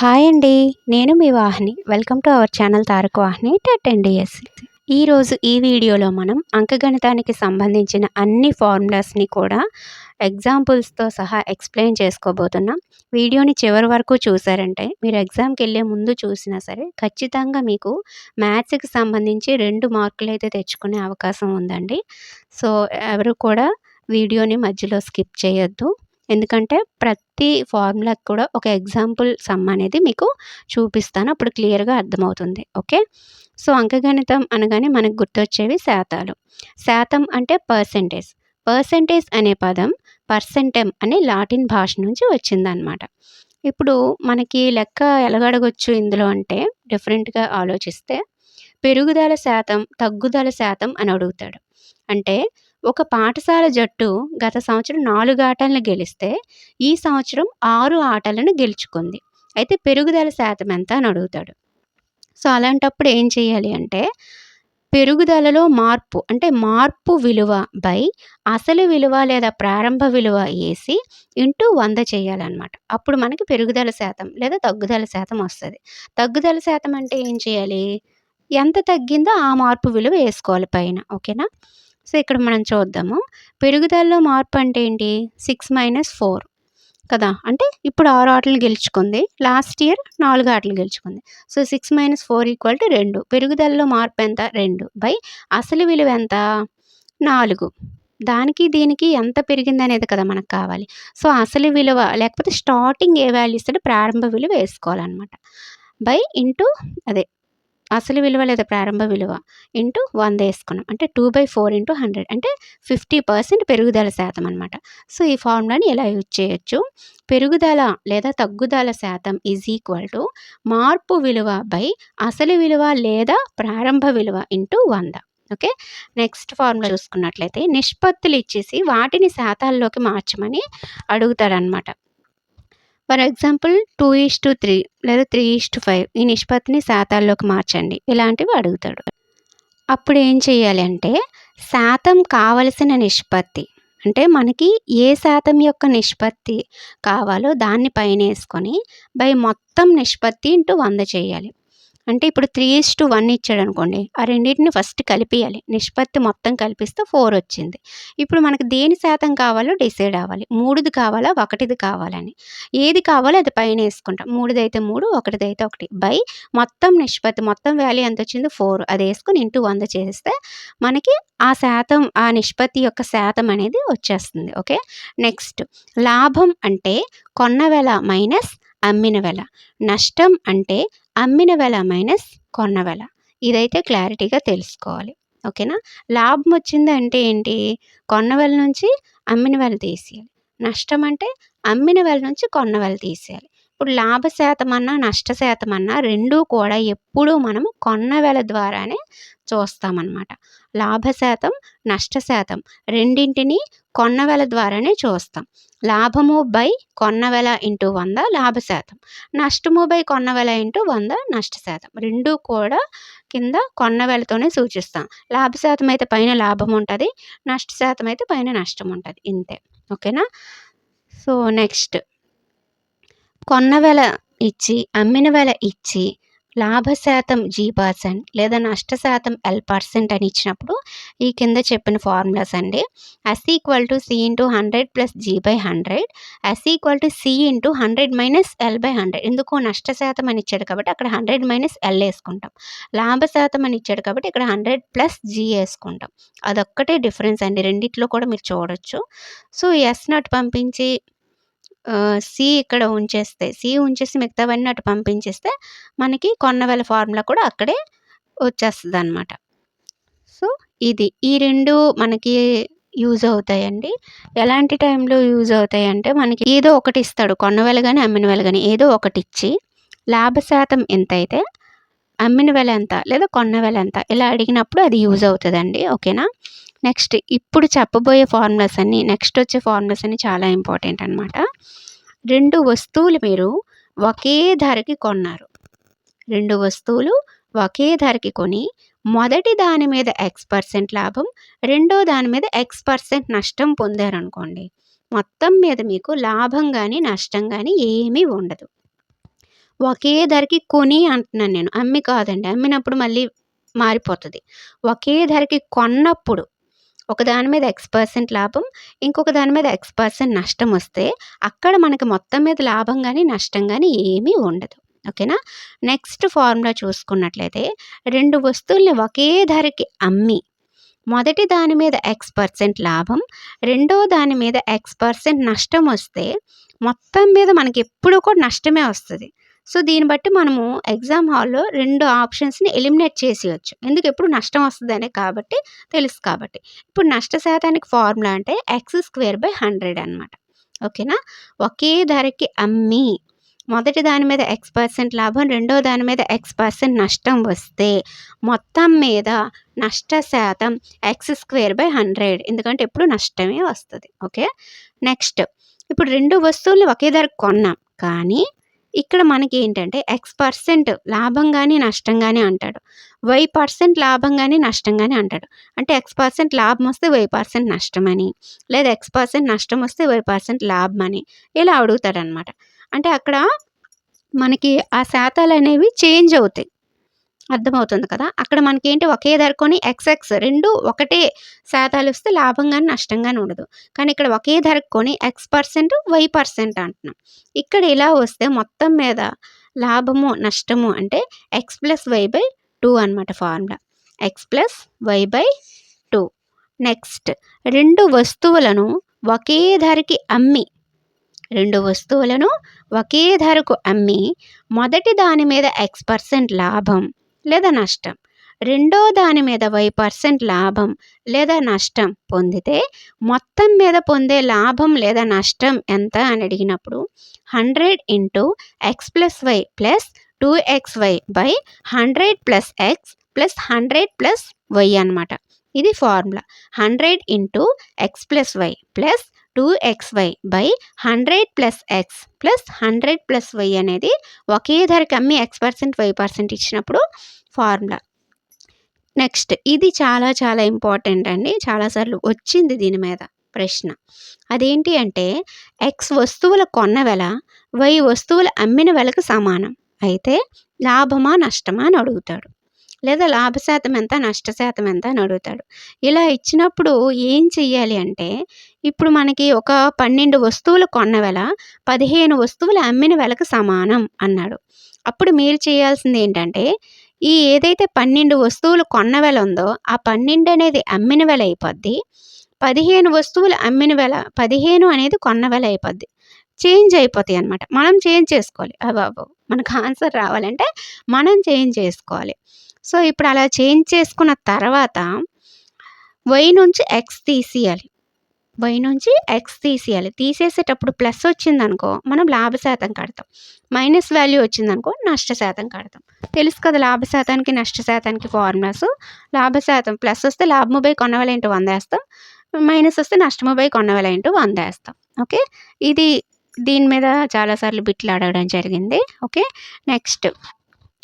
Hi అండి నేను మీ Vahini. Welcome to our channel Taraka Vahini TET NDS ఈరోజు ఈ వీడియోలో మనం అంకగణితానికి సంబంధించిన అన్ని ఫార్ములాస్ని కూడా ఎగ్జాంపుల్స్తో సహా ఎక్స్ప్లెయిన్ చేసుకోబోతున్నాం. వీడియోని చివరి వరకు చూసారంటే మీరు ఎగ్జామ్కి వెళ్ళే ముందు చూసినా సరే ఖచ్చితంగా మీకు మ్యాథ్స్కి సంబంధించి రెండు మార్కులు అయితే తెచ్చుకునే అవకాశం ఉందండి. సో ఎవరు కూడా వీడియోని మధ్యలో స్కిప్ చేయొద్దు. ఎందుకంటే ప్రతి ఫార్ములాకి కూడా ఒక ఎగ్జాంపుల్ సమ్ అనేది మీకు చూపిస్తాను. అప్పుడు క్లియర్గా అర్థమవుతుంది. ఓకే? సో అంకగణితం అనగానే మనకు గుర్తొచ్చేవి శాతాలు. శాతం అంటే పర్సెంటేజ్. పర్సెంటేజ్ అనే పదం పర్సెంటెమ్ అనే లాటిన్ భాష నుంచి వచ్చిందనమాట ఇప్పుడు మనకి లెక్క ఎలాగడగొచ్చు ఇందులో అంటే డిఫరెంట్గా ఆలోచిస్తే పెరుగుదల శాతం తగ్గుదల శాతం అని అడుగుతాడు. అంటే ఒక పాఠశాల జట్టు గత సంవత్సరం నాలుగు ఆటలను గెలిస్తే ఈ సంవత్సరం ఆరు ఆటలను గెలుచుకుంది. అయితే పెరుగుదల శాతం ఎంత అని అడుగుతాడు. సో అలాంటప్పుడు ఏం చేయాలి అంటే పెరుగుదలలో మార్పు అంటే మార్పు విలువ బై అసలు విలువ లేదా ప్రారంభ విలువ వేసి ఇంటూ వంద చేయాలన్నమాట. అప్పుడు మనకి పెరుగుదల శాతం లేదా తగ్గుదల శాతం వస్తుంది. తగ్గుదల శాతం అంటే ఏం చేయాలి? ఎంత తగ్గిందో ఆ మార్పు విలువ వేసుకోవాలి పైన ఓకేనా? సో ఇక్కడ మనం చూద్దాము. పెరుగుదలలో మార్పు అంటే ఏంటి? సిక్స్ మైనస్ ఫోర్ కదా? అంటే ఇప్పుడు ఆరు ఆటలు గెలుచుకుంది. లాస్ట్ ఇయర్ నాలుగు ఆటలు గెలుచుకుంది. So six minus four equal to రెండు. పెరుగుదలలో మార్పు ఎంత? రెండు. బై అసలు విలువ ఎంత? నాలుగు. దానికి దీనికి ఎంత పెరిగింది అనేది కదా మనకు కావాలి. సో అసలు విలువ లేకపోతే స్టార్టింగ్ ఏ వాల్యూ ఇస్తే ప్రారంభ విలువ వేసుకోవాలన్నమాట. బై ఇంటూ అదే అసలు విలువ లేదా ప్రారంభ విలువ ఇంటూ వంద వేసుకున్నాం. అంటే two by four into hundred. అంటే ఫిఫ్టీ పర్సెంట్ పెరుగుదల శాతం అనమాట సో ఈ ఫార్ములాని ఎలా యూజ్ చేయొచ్చు? పెరుగుదల లేదా తగ్గుదల శాతం ఈజ్ ఈక్వల్ టు మార్పు విలువ బై అసలు విలువ లేదా ప్రారంభ విలువ ఇంటూ వంద. ఓకే? నెక్స్ట్ ఫార్ములా చూసుకున్నట్లయితే నిష్పత్తులు ఇచ్చేసి వాటిని శాతాల్లోకి మార్చమని అడుగుతాడనమాట for example two is to three లేదా త్రీ ఈస్ టు ఫైవ్ ఈ నిష్పత్తిని శాతాల్లోకి మార్చండి. ఇలాంటివి అడుగుతాడు. అప్పుడు ఏం చేయాలి అంటే శాతం కావలసిన నిష్పత్తి అంటే మనకి ఏ శాతం యొక్క నిష్పత్తి కావాలో దాన్ని పైన వేసుకొని బై మొత్తం నిష్పత్తి ఇంటూ వంద చేయాలి. అంటే ఇప్పుడు త్రీ ఇస్ టు వన్ ఇచ్చాడు అనుకోండి ఆ రెండింటిని ఫస్ట్ కలిపియాలి. నిష్పత్తి మొత్తం కలిపిస్తే ఫోర్ వచ్చింది. ఇప్పుడు మనకు దేని శాతం కావాలో డిసైడ్ అవ్వాలి. మూడుది కావాలా? ఒకటిది కావాలని. ఏది కావాలో అది పైన వేసుకుంటాం. మూడుదైతే మూడు ఒకటిదైతే ఒకటి. బై మొత్తం నిష్పత్తి మొత్తం వాల్యూ ఎంత వచ్చింది ఫోర్ అది వేసుకుని ఇంటూ వంద చేస్తే మనకి ఆ శాతం ఆ నిష్పత్తి యొక్క శాతం అనేది వచ్చేస్తుంది. ఓకే నెక్స్ట్ లాభం అంటే కొన్న వెల మైనస్ అమ్మిన వెల. నష్టం అంటే అమ్మిన వెల మైనస్ కొన్న వెల. ఇదైతే క్లారిటీగా తెలుసుకోవాలి. ఓకేనా? లాభం వచ్చింది అంటే ఏంటి? కొన్న వెల నుంచి అమ్మిన వెల తీసేయాలి. నష్టం అంటే అమ్మిన వెల నుంచి కొన్న వెల తీసేయాలి. ఇప్పుడు లాభ శాతం అన్నా నష్ట శాతం అన్నా రెండూ కూడా ఎప్పుడూ మనం కొన్న వెల ద్వారానే చూస్తామన్నమాట. లాభ శాతం నష్ట శాతం రెండింటిని కొన్న వెల ద్వారానే చూస్తాం. లాభము బై కొన్న వెల ఇంటూ వంద లాభ శాతం. నష్టము బై కొన్న వెల ఇంటూ వంద నష్ట శాతం. రెండూ కూడా కింద కొన్న వెలతోనే సూచిస్తాం. లాభ శాతం అయితే పైన లాభం ఉంటుంది నష్ట శాతం అయితే పైన నష్టం ఉంటుంది. ఇంతే. ఓకేనా? So next. కొన్న వెల ఇచ్చి అమ్మిన వెల ఇచ్చి లాభ శాతం జీ పర్సెంట్ లేదా నష్ట శాతం ఎల్ పర్సెంట్ అని ఇచ్చినప్పుడు ఈ కింద చెప్పిన ఫార్ములాస్ అండి. S equal to C into hundred plus G by hundred S equal to C into hundred minus L by hundred ఎందుకు నష్ట శాతం అని ఇచ్చాడు కాబట్టి అక్కడ హండ్రెడ్ మైనస్ ఎల్ వేసుకుంటాం. లాభ శాతం అని ఇచ్చాడు కాబట్టి ఇక్కడ హండ్రెడ్ ప్లస్ జీ వేసుకుంటాం. అదొక్కటే డిఫరెన్స్ అండి. రెండిట్లో కూడా మీరు చూడొచ్చు. సో ఎస్ నాట్ పంపించి సి ఇక్కడ ఉంచేస్తే సి ఉంచేసి మిగతావన్నీ అటు పంపించేస్తే మనకి కొన్నవేల ఫార్ములా కూడా అక్కడే వచ్చేస్తుంది అనమాట సో ఇది. ఈ రెండు మనకి యూజ్ అవుతాయండి. ఎలాంటి టైంలో యూజ్ అవుతాయి అంటే మనకి ఏదో ఒకటి ఇస్తాడు. కొన్నవేల కానీ అమ్మిన వేల కానీ ఏదో ఒకటి ఇచ్చి లాభ శాతం ఎంత అయితే అమ్మిన వెల ఎంత లేదా కొన్న వెల ఎంత ఇలా అడిగినప్పుడు అది యూజ్ అవుతుందండి. ఓకేనా? నెక్స్ట్ ఇప్పుడు చెప్పబోయే ఫార్ములాస్ అన్నీ నెక్స్ట్ వచ్చే ఫార్ములాస్ అన్నీ చాలా ఇంపార్టెంట్ అనమాట రెండు వస్తువులు మీరు ఒకే ధరకి కొన్నారు. రెండు వస్తువులు ఒకే ధరకి కొని మొదటి దాని మీద ఎక్స్ పర్సెంట్ లాభం రెండో దాని మీద ఎక్స్ పర్సెంట్ నష్టం పొందారనుకోండి మొత్తం మీద మీకు లాభం కానీ నష్టం కానీ ఏమీ ఉండదు. ఒకే ధరకి కొని అంటున్నాను నేను అమ్మి కాదండి అమ్మినప్పుడు మళ్ళీ మారిపోతుంది. ఒకే ధరకి కొన్నప్పుడు ఒక దాని మీద ఎక్స్ పర్సెంట్ లాభం ఇంకొక దాని మీద ఎక్స్ పర్సెంట్ నష్టం వస్తే అక్కడ మనకి మొత్తం మీద లాభం కానీ నష్టం కానీ ఏమీ ఉండదు. ఓకేనా? నెక్స్ట్ ఫార్ములా చూసుకున్నట్లయితే రెండు వస్తువుల్ని ఒకే ధరకి అమ్మి మొదటి దాని మీద ఎక్స్ పర్సెంట్ లాభం రెండో దాని మీద ఎక్స్ పర్సెంట్ నష్టం వస్తే మొత్తం మీద మనకి ఎప్పుడూ కూడా నష్టమే వస్తుంది. సో దీన్ని బట్టి మనము ఎగ్జామ్ హాల్లో రెండు ఆప్షన్స్ని ఎలిమినేట్ చేసేయచ్చు. ఎందుకు? ఎప్పుడు నష్టం వస్తుందనే కాబట్టి తెలుసు కాబట్టి. ఇప్పుడు నష్ట శాతానికి ఫార్ములా అంటే ఎక్స్ స్క్వేర్ బై హండ్రెడ్ అనమాట ఓకేనా? ఒకే ధరకి అమ్మి మొదటి దాని మీద ఎక్స్ పర్సెంట్ లాభం రెండో దాని మీద ఎక్స్ పర్సెంట్ నష్టం వస్తే మొత్తం మీద నష్ట శాతం ఎక్స్ స్క్వేర్ బై హండ్రెడ్. ఎందుకంటే ఎప్పుడు నష్టమే వస్తుంది. ఓకే? నెక్స్ట్ ఇప్పుడు రెండు వస్తువులు ఒకే ధరకు కొన్నాం. కానీ ఇక్కడ మనకి ఏంటంటే ఎక్స్ పర్సెంట్ లాభం కానీ నష్టం కానీ అంటాడు. వై పర్సెంట్ లాభం కానీ నష్టం కానీ అంటాడు. అంటే ఎక్స్ పర్సెంట్ లాభం వస్తే వై పర్సెంట్ నష్టం అని లేదా ఎక్స్ పర్సెంట్ నష్టం వస్తే వై పర్సెంట్ లాభం అని ఇలా అడుగుతాడు అనమాట అంటే అక్కడ మనకి ఆ శాతాలు అనేవి చేంజ్ అవుతాయి. అర్థమవుతుంది కదా. అక్కడ మనకి ఏంటి ఒకే ధర కొని ఎక్స్ఎక్స్ రెండు ఒకటే శాతాలు వస్తే లాభం కానీ నష్టం కానీ ఉండదు. కానీ ఇక్కడ ఒకే ధరకు కొని ఎక్స్ పర్సెంట్ వై పర్సెంట్ అంటున్నాం. ఇక్కడ ఇలా వస్తే మొత్తం మీద లాభము నష్టము అంటే X plus Y by two అనమాట formula. X plus Y by two. Next రెండు వస్తువులను ఒకే ధరకి అమ్మి రెండు వస్తువులను ఒకే ధరకు అమ్మి మొదటి దాని మీద ఎక్స్ పర్సెంట్ లాభం లేదా నష్టం? రెండో దాని మీద వై పర్సెంట్ లాభం లేదా నష్టం పొందితే మొత్తం మీద పొందే లాభం లేదా నష్టం ఎంత అని అడిగినప్పుడు hundred into X plus Y plus two X Y by hundred plus X plus hundred plus Y అనమాట ఇది formula. Hundred into X plus Y plus two X Y by hundred plus X plus hundred plus Y అనేది ఒకే ధరకి అమ్మి X percent Y percent ఇచ్చినప్పుడు formula next ఇది చాలా చాలా ఇంపార్టెంట్ అండి. చాలాసార్లు వచ్చింది దీని మీద ప్రశ్న. అదేంటి అంటే ఎక్స్ వస్తువుల కొన్న వెల వై వస్తువులు అమ్మిన వెలకు సమానం. అయితే లాభమా నష్టమా అని అడుగుతాడు. లేదా లాభ శాతం ఎంత నష్ట శాతం ఎంత అని అడుగుతాడు. ఇలా ఇచ్చినప్పుడు ఏం చెయ్యాలి అంటే ఇప్పుడు మనకి ఒక పన్నెండు వస్తువులు కొన్న వెల పదిహేను వస్తువులు అమ్మిన వెలకు సమానం అన్నాడు. అప్పుడు మీరు చేయాల్సింది ఏంటంటే ఈ ఏదైతే పన్నెండు వస్తువులు కొన్న వెల ఉందో ఆ పన్నెండు అనేది అమ్మిన వెల అయిపోద్ది. పదిహేను వస్తువులు అమ్మిన వెల పదిహేను అనేది కొన్న వెల అయిపోద్ది. చేంజ్ అయిపోతాయి అనమాట మనం చేంజ్ చేసుకోవాలి. బాబు మనకు ఆన్సర్ రావాలంటే మనం చేంజ్ చేసుకోవాలి. సో ఇప్పుడు అలా చేంజ్ చేసుకున్న తర్వాత వై నుంచి ఎక్స్ తీసేయాలి. వై నుంచి ఎక్స్ తీసేయాలి. తీసేసేటప్పుడు ప్లస్ వచ్చిందనుకో మనం లాభ శాతం కడతాం. మైనస్ వాల్యూ వచ్చిందనుకో నష్ట శాతం కడతాం. తెలుసు కదా లాభ శాతానికి నష్ట శాతానికి ఫార్ములాస్. లాభ శాతం ప్లస్ వస్తే లాభము బై కొనవల ఇంటూ వంద వేస్తాం. మైనస్ వస్తే నష్టము బై కొనవల ఇంటూ వంద వేస్తాం. ఓకే? ఇది దీని మీద చాలాసార్లు బిట్లు అడగడం జరిగింది. ఓకే? నెక్స్ట్.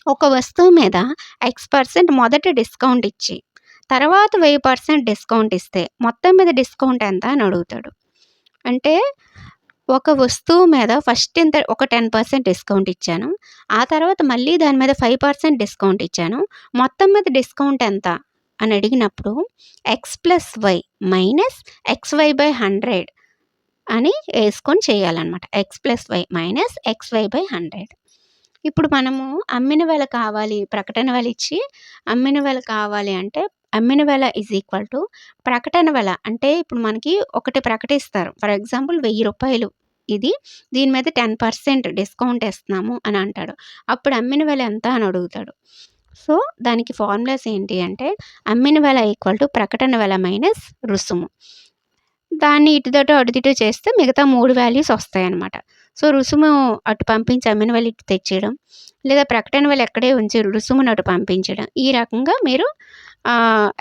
ఒక వస్తువు మీద ఎక్స్ పర్సెంట్ మొదట డిస్కౌంట్ ఇచ్చి తర్వాత వెయ్యి పర్సెంట్ డిస్కౌంట్ ఇస్తే మొత్తం మీద డిస్కౌంట్ ఎంత అని అడుగుతాడు. అంటే ఒక వస్తువు మీద ఫస్ట్ ఇంత ఒక టెన్ పర్సెంట్ డిస్కౌంట్ ఇచ్చాను ఆ తర్వాత మళ్ళీ దాని మీద ఫైవ్ పర్సెంట్ డిస్కౌంట్ ఇచ్చాను మొత్తం మీద డిస్కౌంట్ ఎంత అని అడిగినప్పుడు X plus Y minus X Y by hundred అని వేసుకొని చేయాలన్నమాట. X plus Y minus X Y by hundred ఇప్పుడు మనము అమ్మిన వెల కావాలి ప్రకటన వెల ఇచ్చి అమ్మిన వెల కావాలి అంటే అమ్మిన వెల ఈజ్ ఈక్వల్ టు ప్రకటన వెల. అంటే ఇప్పుడు మనకి ఒకటి ప్రకటిస్తారు. ఫర్ ఎగ్జాంపుల్ వెయ్యి రూపాయలు. ఇది దీని మీద టెన్ పర్సెంట్ డిస్కౌంట్ ఇస్తున్నాము అని అంటాడు. అప్పుడు అమ్మిన వెల ఎంత అని అడుగుతాడు. సో దానికి ఫార్ములాస్ ఏంటి అంటే అమ్మిన వెల ఈక్వల్ టు ప్రకటన వెల మైనస్ రుసుము. దాన్ని ఇటుదటు అటుదిటు చేస్తే మిగతా మూడు వాల్యూస్ వస్తాయి అన్నమాట సో రుసుము అటు పంపించి అమ్మిన వాళ్ళు ఇటు తెచ్చేయడం లేదా ప్రకటన వాళ్ళు ఎక్కడే ఉంచి రుసుమును అటు పంపించడం. ఈ రకంగా మీరు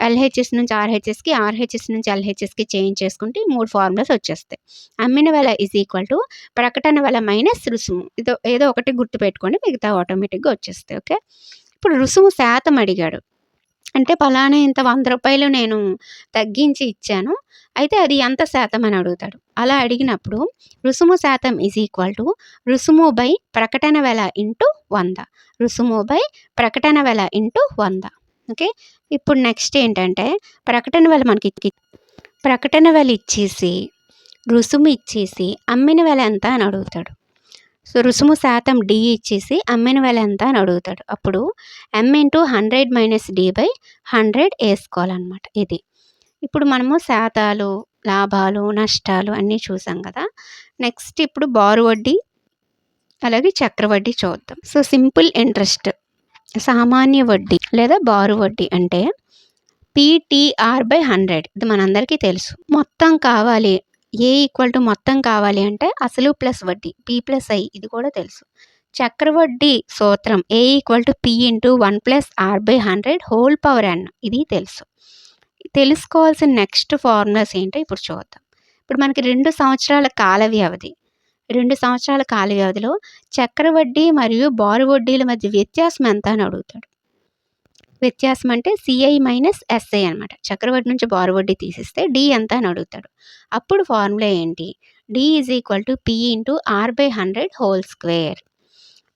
ఎల్హెచ్ఎస్ నుంచి ఆర్హెచ్ఎస్కి ఆర్హెచ్ఎస్ నుంచి ఎల్హెచ్ఎస్కి చేంజ్ చేసుకుంటే మూడు ఫార్ములాస్ వచ్చేస్తాయి. అమ్మిన వెల ఈజ్ ఈక్వల్ టు ప్రకటన వెల మైనస్ రుసుము. ఇదో ఏదో ఒకటి గుర్తుపెట్టుకోండి మిగతా ఆటోమేటిక్గా వచ్చేస్తాయి ఓకే ఇప్పుడు రుసుము శాతం అడిగాడు. అంటే పలానా ఇంత వంద రూపాయలు నేను తగ్గించి ఇచ్చాను. అయితే అది ఎంత శాతం అని అడుగుతాడు. అలా అడిగినప్పుడు రుసుము శాతం ఈజ్ ఈక్వల్ టు రుసుము బై ప్రకటన వెల ఇంటూ వంద. రుసుము బై ప్రకటన వెల ఇంటూ వంద. ఓకే? ఇప్పుడు నెక్స్ట్ ఏంటంటే ప్రకటన వెల మనకి ప్రకటన వెల ఇచ్చేసి రుసుము ఇచ్చేసి అమ్మిన వెల ఎంత అని అడుగుతాడు. సో రుసుము శాతం డి ఇచ్చేసి అమ్మిన వెల ఎంత అని అడుగుతాడు. అప్పుడు M into hundred minus D by hundred వేసుకోవాలన్నమాట ఇది. ఇప్పుడు మనము శాతాలు లాభాలు నష్టాలు అన్నీ చూసాం కదా. నెక్స్ట్ ఇప్పుడు బారు వడ్డీ అలాగే చక్రవడ్డీ చూద్దాం. సో సింపుల్ ఇంట్రెస్ట్ సామాన్య వడ్డీ లేదా బారు వడ్డీ అంటే పీటీఆర్ బై హండ్రెడ్. ఇది మనందరికీ తెలుసు. మొత్తం కావాలి ఏ ఈక్వల్ టు మొత్తం కావాలి అంటే అసలు ప్లస్ వడ్డీ పీ ప్లస్ ఐ ఇది కూడా తెలుసు. చక్రవడ్డీ సూత్రం A equal to P into one plus R by hundred whole power N ఇది తెలుసు. తెలుసుకోవాల్సిన నెక్స్ట్ ఫార్ములాస్ ఏంటో ఇప్పుడు చూద్దాం. ఇప్పుడు మనకి రెండు సంవత్సరాల కాల వ్యవధి రెండు సంవత్సరాల కాల వ్యవధిలో చక్రవడ్డీ మరియు బారు వడ్డీల మధ్య వ్యత్యాసం ఎంత అని అడుగుతాడు. వ్యత్యాసం అంటే సిఐ మైనస్ ఎస్ఐ అనమాట చక్రవడ్డీ నుంచి బారు వడ్డీ తీసిస్తే డి ఎంత అని అడుగుతాడు. అప్పుడు ఫార్ములా ఏంటి? D is equal to P into R by hundred whole square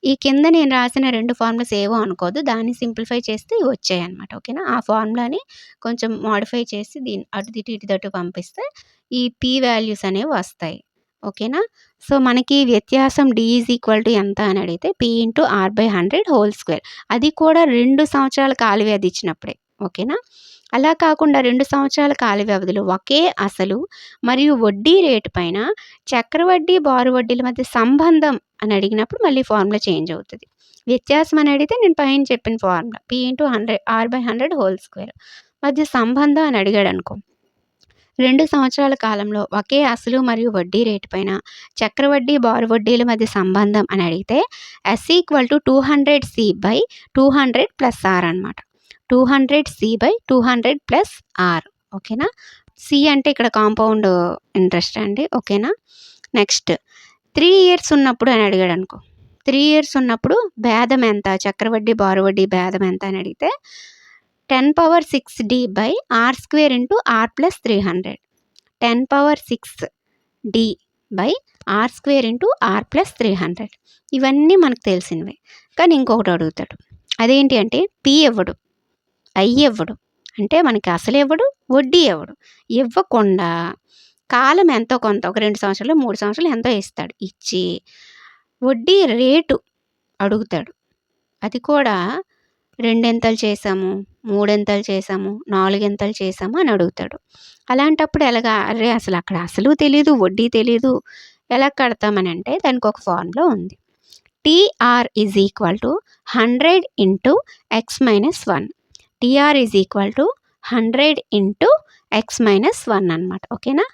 ఈ కింద నేను రాసిన రెండు ఫార్ములాస్ ఏవో అనుకోదు దాన్ని సింప్లిఫై చేస్తే ఇవి వచ్చాయి అనమాట ఓకేనా ఆ ఫార్ములాని కొంచెం మాడిఫై చేసి దీని అటు ఇటు ఇటు అటు పంపిస్తే ఈ పీ వాల్యూస్ అనేవి వస్తాయి. ఓకేనా? సో మనకి వ్యత్యాసం డి ఈజ్ ఈక్వల్ టు ఎంత అని అడిగితే P into R by hundred whole square అది కూడా రెండు సంవత్సరాల కాల వ్యవధి ఇచ్చినప్పుడే. ఓకేనా? అలా కాకుండా రెండు సంవత్సరాల కాల వ్యవధిలో ఒకే అసలు మరియు వడ్డీ రేటు పైన చక్రవడ్డీ బారు వడ్డీల మధ్య సంబంధం అని అడిగినప్పుడు మళ్ళీ ఫార్ములా చేంజ్ అవుతుంది. వ్యత్యాసం అని అడిగితే నేను పైన చెప్పిన formula P into hundred R by hundred whole square మధ్య సంబంధం అని అడిగాడు అనుకో రెండు సంవత్సరాల కాలంలో ఒకే అసలు మరియు వడ్డీ రేటు పైన చక్రవడ్డీ బారు వడ్డీల మధ్య సంబంధం అని అడిగితే S equal to two hundred C by two hundred plus R అనమాట two hundred C by two hundred plus R ఓకేనా? సి అంటే ఇక్కడ కాంపౌండ్ ఇంట్రెస్ట్ అండి. ఓకేనా? నెక్స్ట్ త్రీ ఇయర్స్ ఉన్నప్పుడు అని అడిగాడు అనుకో. త్రీ ఇయర్స్ ఉన్నప్పుడు భేదం ఎంత? చక్రవడ్డీ బారు వడ్డీ భేదం ఎంత అని అడిగితే ten power six D by R square into R plus three hundred. Ten power six D by R square into R plus three hundred. ఇవన్నీ మనకు తెలిసినవే. కానీ ఇంకొకటి అడుగుతాడు. అదేంటి అంటే పి ఇవ్వడు ఐ ఇవ్వడు అంటే మనకి అసలు ఇవ్వడు వడ్డీ ఇవ్వడు ఇవ్వకుండా కాలం ఎంతో కొంత ఒక రెండు సంవత్సరాలు మూడు సంవత్సరాలు ఎంతో ఇస్తాడు. ఇచ్చి వడ్డీ రేటు అడుగుతాడు. అది కూడా రెండెంతలు చేసాము మూడెంతలు చేసాము నాలుగెంతలు చేసాము అని అడుగుతాడు. అలాంటప్పుడు ఎలాగా? అరే అసలు అక్కడ అసలు తెలీదు వడ్డీ తెలీదు. ఎలా కడతామని అంటే దానికి ఒక ఫార్ములా ఉంది. TR is equal to hundred into X minus one. TR is equal to hundred into X minus one అనమాట ఓకేనా?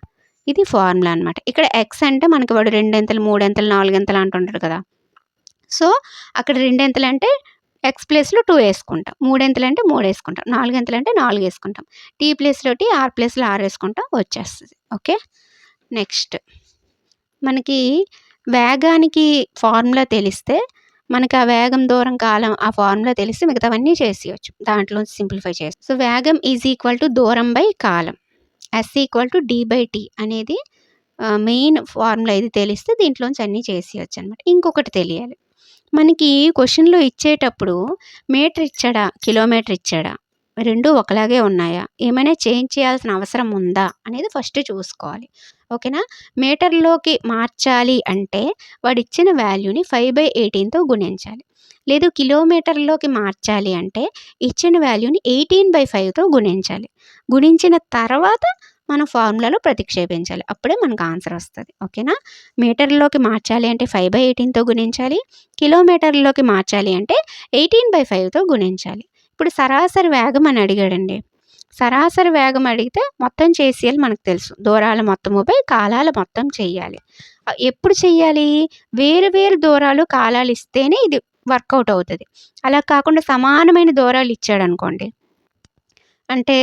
ఇది ఫార్ములా అనమాట ఇక్కడ ఎక్స్ అంటే మనకి వాడు రెండెంతలు మూడెంతలు నాలుగెంతలు అంటుంటారు కదా. సో అక్కడ రెండెంతలు అంటే ఎక్స్ ప్లేస్లో టూ వేసుకుంటాం. మూడెంతలు అంటే మూడు వేసుకుంటాం. నాలుగెంతలు అంటే నాలుగు వేసుకుంటాం. టీ ప్లేస్లో టీ ఆర్ ప్లేస్లో ఆర్ వేసుకుంటాం. వచ్చేస్తుంది. ఓకే? నెక్స్ట్. మనకి వేగానికి ఫార్ములా తెలిస్తే మనకి ఆ వేగం దూరం కాలం ఆ ఫార్ములా తెలిసి మిగతావన్నీ చేసేయచ్చు. దాంట్లో సింప్లిఫై చేసి సో వేగం ఈజ్ ఈక్వల్ టు దూరం by column. S equal to D by T అనేది మెయిన్ ఫార్ములా ఇది తెలిస్తే దీంట్లోంచి అన్నీ చేసేయచ్చు అనమాట ఇంకొకటి తెలియాలి. మనకి క్వశ్చన్లో ఇచ్చేటప్పుడు మీటర్ ఇచ్చాడా? కిలోమీటర్ ఇచ్చాడా? రెండు ఒకలాగే ఉన్నాయా? ఏమైనా చేంజ్ చేయాల్సిన అవసరం ఉందా? అనేది ఫస్ట్ చూసుకోవాలి. ఓకేనా? మీటర్లోకి మార్చాలి అంటే వాడు ఇచ్చిన వాల్యూని ఫైవ్ బై ఎయిటీన్తో గుణించాలి. లేదు కిలోమీటర్లోకి మార్చాలి అంటే ఇచ్చిన వాల్యూని ఎయిటీన్ బై ఫైవ్తో గుణించాలి. గుణించిన తర్వాత మనం ఫార్ములాలో ప్రతిక్షేపించాలి. అప్పుడే మనకు ఆన్సర్ వస్తుంది. ఓకేనా? మీటర్లోకి మార్చాలి అంటే ఫైవ్ బై ఎయిటీన్తో గుణించాలి. కిలోమీటర్లోకి మార్చాలి అంటే ఎయిటీన్ బై ఫైవ్తో గుణించాలి. ఇప్పుడు సరాసరి వేగం అని అడిగాడండి. సరాసరి వేగం అడిగితే మొత్తం చేసేయాలి మనకు తెలుసు. దూరాల మొత్తముపై కాలాల మొత్తం చేయాలి. ఎప్పుడు చేయాలి? వేరు వేరు దూరాలు కాలాలు ఇస్తేనే ఇది వర్కౌట్ అవుతుంది. అలా కాకుండా సమానమైన దూరాలు ఇచ్చాడు అనుకోండి అంటే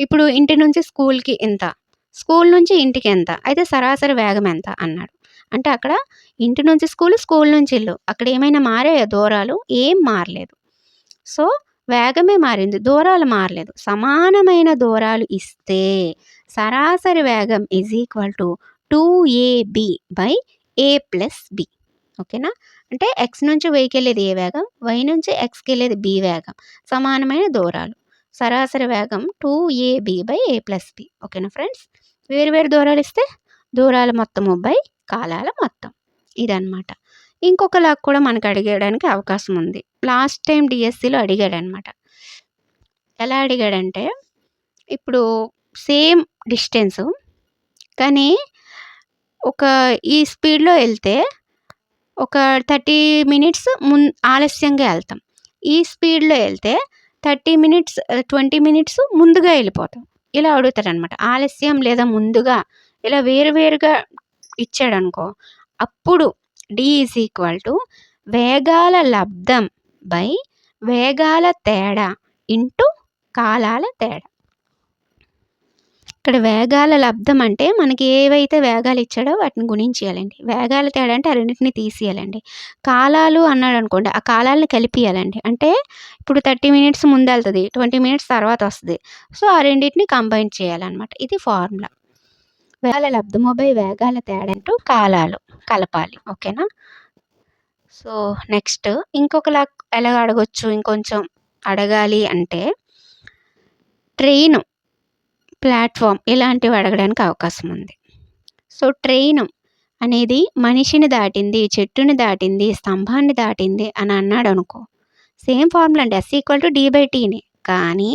ఇప్పుడు ఇంటి నుంచి స్కూల్కి ఎంత స్కూల్ నుంచి ఇంటికి ఎంత అయితే సరాసరి వేగం ఎంత అన్నాడు. అంటే అక్కడ ఇంటి నుంచి స్కూల్ స్కూల్ నుంచి ఇల్లు. అక్కడ ఏమైనా మారే దూరాలు ఏం మారలేదు. సో వేగమే మారింది. దూరాలు మారలేదు. సమానమైన దూరాలు ఇస్తే సరాసరి వేగం is equal to two AB by A plus B ఓకేనా? అంటే ఎక్స్ నుంచి వైకి వెళ్ళేది ఏ వేగం వై నుంచి ఎక్స్కి వెళ్ళేది బి వేగం. సమానమైన దూరాలు. సరాసరి వేగం two AB by A plus B. ఓకేనా ఫ్రెండ్స్? వేరు వేరు దూరాలు ఇస్తే దూరాల మొత్తము బై కాలాల మొత్తం. ఇదనమాట ఇంకొకలా కూడా మనకు అడిగేయడానికి అవకాశం ఉంది. లాస్ట్ టైం డిఎస్సిలో అడిగాడు అనమాట ఎలా అడిగాడంటే ఇప్పుడు సేమ్ డిస్టెన్స్ కానీ ఒక ఈ స్పీడ్లో వెళ్తే ఒక థర్టీ మినిట్స్ మున్ ఆలస్యంగా వెళ్తాం. ఈ స్పీడ్లో వెళ్తే థర్టీ మినిట్స్ ట్వంటీ మినిట్స్ ముందుగా వెళ్ళిపోతాం. ఇలా అడుగుతారనమాట ఆలస్యం లేదా ముందుగా ఇలా వేరువేరుగా ఇచ్చాడనుకో అప్పుడు డి ఈజ్ ఈక్వల్ టు వేగాల లబ్ధం బై వేగాల తేడా ఇంటూ కాలాల తేడా. ఇక్కడ వేగాల లబ్ధం అంటే మనకి ఏవైతే వేగాలు ఇచ్చాడో వాటిని గుణించేయాలండి. వేగాల తేడా అంటే ఆ రెండింటిని తీసేయాలండి. కాలాలు అన్నాడు అనుకోండి ఆ కాలాలను కలిపియాలండి. అంటే ఇప్పుడు థర్టీ మినిట్స్ ముందు వెళ్తుంది ట్వంటీ మినిట్స్ తర్వాత వస్తుంది. సో ఆ రెండింటిని కంబైన్ చేయాలన్నమాట. ఇది ఫార్ములా. వేగాల లబ్ధము బై వేగాల తేడా అంటూ కాలాలు కలపాలి. ఓకేనా? సో నెక్స్ట్ ఇంకొకలా ఎలా అడగొచ్చు? ఇంకొంచెం అడగాలి అంటే ట్రైను. ప్లాట్ఫామ్ ఇలాంటివి అడగడానికి అవకాశం ఉంది. సో ట్రైన్ అనేది మనిషిని దాటింది చెట్టుని దాటింది స్తంభాన్ని దాటింది అని అన్నాడు అనుకో సేమ్ ఫార్ములా అండి. S equal to D by టీని కానీ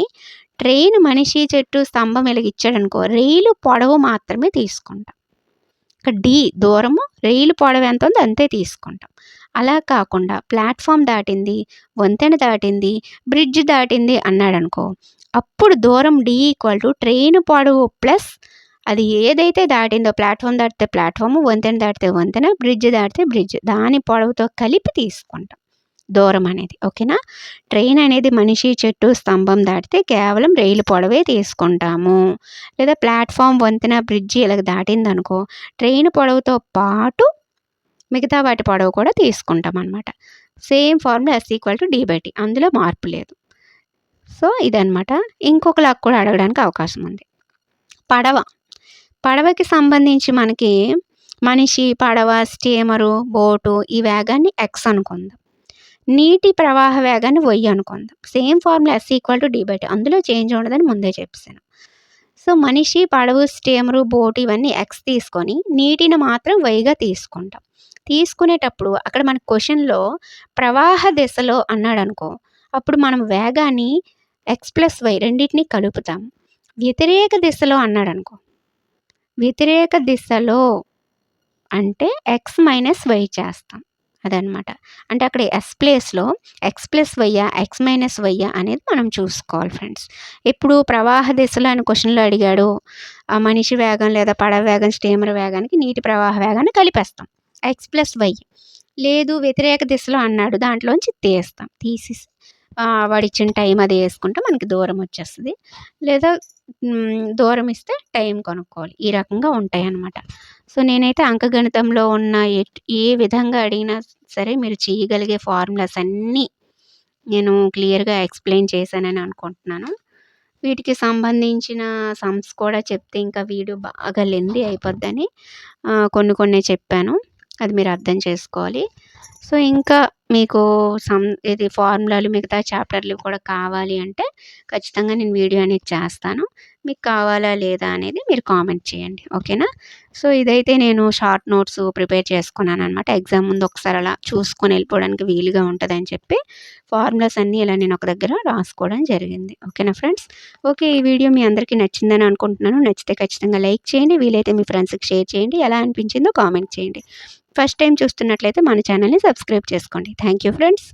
ట్రైన్ మనిషి చెట్టు స్తంభం వెలిగిచ్చాడు అనుకో రైలు పొడవు మాత్రమే తీసుకుంటాం. ఇక డి దూరము రైలు పొడవు ఎంత ఉందో అంతే తీసుకుంటాం. అలా కాకుండా ప్లాట్ఫామ్ దాటింది వంతెన దాటింది బ్రిడ్జ్ దాటింది అన్నాడు అనుకో అప్పుడు దూరం డి ఈక్వల్ టు ట్రైన్ పొడవు ప్లస్ అది ఏదైతే దాటిందో ప్లాట్ఫామ్ దాటితే ప్లాట్ఫామ్ వంతెన దాటితే వంతెన బ్రిడ్జ్ దాటితే బ్రిడ్జ్ దాని పొడవుతో కలిపి తీసుకుంటాం దూరం అనేది ఓకేనా? ట్రైన్ అనేది మనిషి చెట్టు స్తంభం దాటితే కేవలం రైలు పొడవే తీసుకుంటాము. లేదా ప్లాట్ఫామ్ వంతెన బ్రిడ్జి ఇలాగ దాటిందనుకో ట్రైన్ పొడవుతో పాటు మిగతా వాటి పొడవు కూడా తీసుకుంటాం అనమాట same formula S equal to D by T అందులో మార్పు లేదు. సో ఇదనమాట ఇంకొకలాగా కూడా అడగడానికి అవకాశం ఉంది. పడవ. పడవకి సంబంధించి మనకి మనిషి పడవ స్టీమరు బోటు ఈ వేగాన్ని ఎక్స్ అనుకుందాం. నీటి ప్రవాహ వేగాన్ని వయ్యి అనుకుందాం. Same formula S equal to D by T అందులో చేంజ్ ఉండదని ముందే చెప్పాను సో మనిషి పడవ స్టీమరు బోటు ఇవన్నీ ఎక్స్ తీసుకొని నీటిని మాత్రం వైగా తీసుకుంటాం. తీసుకునేటప్పుడు అక్కడ మన క్వశ్చన్లో ప్రవాహ దిశలో అన్నాడు అనుకో అప్పుడు మనం వేగాన్ని ఎక్స్ ప్లస్ వై రెండింటిని కలుపుతాం. వ్యతిరేక దిశలో అన్నాడు అనుకో వ్యతిరేక దిశలో అంటే ఎక్స్ మైనస్ వై చేస్తాం. అదనమాట. అంటే అక్కడ ఎస్ ప్లేస్లో X plus Y X minus Y అనేది మనం చూసుకోవాలి ఫ్రెండ్స్ ఇప్పుడు ప్రవాహ దిశలో అని క్వశ్చన్లో అడిగాడు. ఆ మనిషి వేగం లేదా పడవ వేగం స్టీమర్ వేగానికి నీటి ప్రవాహ వేగాన్ని కలిపేస్తాం. ఎక్స్ ప్లస్ వై లేదు వ్యతిరేక దిశలో అన్నాడు. దాంట్లోంచి తీస్తాం తీసేసి వాడు ఇచ్చిన టైం అది వేసుకుంటే మనకి దూరం వచ్చేస్తుంది. లేదా దూరం ఇస్తే టైం కొనుక్కోవాలి. ఈ రకంగా ఉంటాయి అన్నమాట సో నేనైతే అంకగణితంలో ఉన్న ఏ విధంగా అడిగినా సరే మీరు చేయగలిగే ఫార్ములాస్ అన్నీ నేను క్లియర్గా ఎక్స్ప్లెయిన్ చేశానని అనుకుంటున్నాను. వీటికి సంబంధించిన సమ్స్ కూడా చెప్తే ఇంకా వీడియో బాగా లెంది అయిపోద్దని కొన్ని కొన్ని చెప్పాను. అది మీరు అర్థం చేసుకోవాలి. సో ఇంకా మీకు సమ్ ఇది ఫార్ములాలు మిగతా చాప్టర్లు కూడా కావాలి అంటే ఖచ్చితంగా నేను వీడియో అనేది చేస్తాను. మీకు కావాలా లేదా అనేది మీరు కామెంట్ చేయండి. ఓకేనా? సో ఇదైతే నేను షార్ట్ నోట్స్ ప్రిపేర్ చేసుకున్నాను అనమాట ఎగ్జామ్ ముందు ఒకసారి అలా చూసుకొని వెళ్ళిపోవడానికి వీలుగా ఉంటుందని చెప్పి ఫార్ములాస్ అన్నీ ఇలా నేను ఒక దగ్గర రాసుకోవడం జరిగింది. ఓకేనా ఫ్రెండ్స్? ఓకే ఈ వీడియో మీ అందరికీ నచ్చిందని అనుకుంటున్నాను. నచ్చితే ఖచ్చితంగా లైక్ చేయండి. వీలైతే మీ ఫ్రెండ్స్కి షేర్ చేయండి. ఎలా అనిపించిందో కామెంట్ చేయండి. ఫస్ట్ టైం చూస్తున్నట్లయితే మన ఛానల్ని సబ్స్క్రైబ్ చేసుకోండి. Thank you friends.